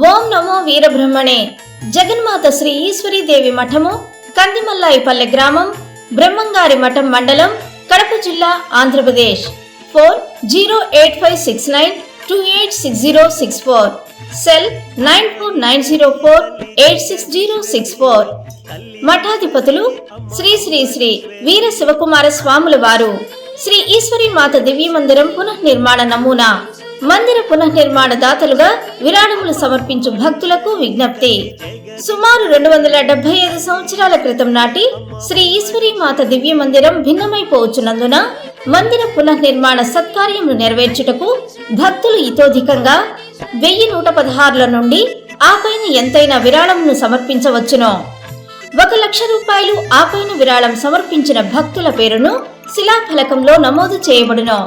ఓం నమో వీరబ్రహ్మణే. జగన్మాత శ్రీ ఈశ్వరీదేవి మఠము కందిమల్లాయిపల్లె గ్రామం బ్రహ్మంగారి మఠం మండలం కడప జిల్లా Andhra Pradesh. Four zero eight five six nine two eight six zero six four. Cell nine four nine zero four eight six zero six four. మఠాధిపతులు Shri Shri Shri Veera Shivakumara స్వాముల వారు. శ్రీ ఈశ్వరి మాత దివ్య మందిరం పునఃనిర్మాణ నమూనా. మందిర పునఃనిర్మాణ దాతలుగా విరాళములు సమర్పించు భక్తులకు విజ్ఞప్తి. సుమారు రెండు వందల డెబ్బై ఐదు సంవత్సరాల క్రితం నాటి శ్రీ ఈశ్వరి మాత దివ్య మందిరం భిన్నమైపోవచ్చున్నందున మందిర పునఃనిర్మాణ సత్కార్యములు నెరవేర్చుటకు భక్తులు ఇతోధికంగా వెయ్యి నూట పదహారుల నుండి ఆపైన ఎంతైనా విరాళమును సమర్పించవచ్చును. ఒక లక్ష రూపాయలు ఆపైన విరాళం సమర్పించిన భక్తుల పేరును శిలాఫలకంలో నమోదు చేయబడును.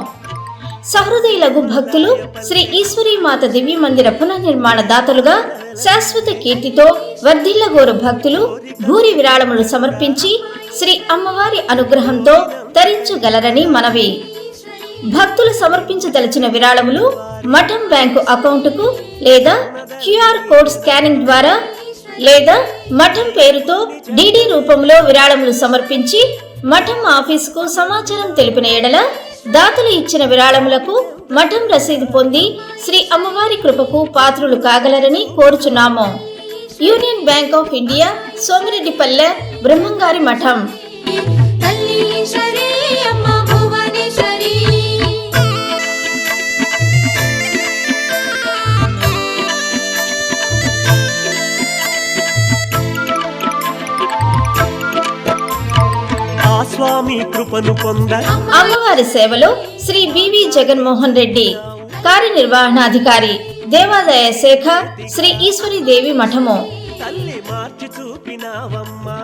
సహృదయులకు భక్తులు శ్రీ ఈశ్వరీ మాత దివ్య మందిర పునర్నిర్మాణ దాతలుగా శాశ్వత కీర్తితో వర్ధిల్లగోరు భక్తులు భూరి విరాళములు సమర్పించి శ్రీ అమ్మవారి అనుగ్రహంతో తరించగలరని మనవి. భక్తులు సమర్పించదలిచిన విరాళములు మఠం బ్యాంకు అకౌంటుకు లేదా క్యూఆర్ కోడ్ స్కానింగ్ ద్వారా లేదా మఠం పేరుతో డిడి రూపంలో విరాళములు సమర్పించి మఠం ఆఫీసుకు సమాచారం తెలిపిన ఎడల దాతలు ఇచ్చిన విరాళములకు మఠం రసీదు పొంది శ్రీ అమ్మవారి కృపకు పాత్రులు కాగలరని కోరుచున్నాము Union Bank of India Somireddipalle Brahmamgari Matham స్వామి కృపను పొంద. అమ్మవారి సేవలో శ్రీ బివి జగన్మోహన్ రెడ్డి కార్యనిర్వహణాధికారి దేవాదాయ శాఖ శ్రీ ఈశ్వరి దేవి మఠము. తల్లి మార్చి చూపినావమ్మా.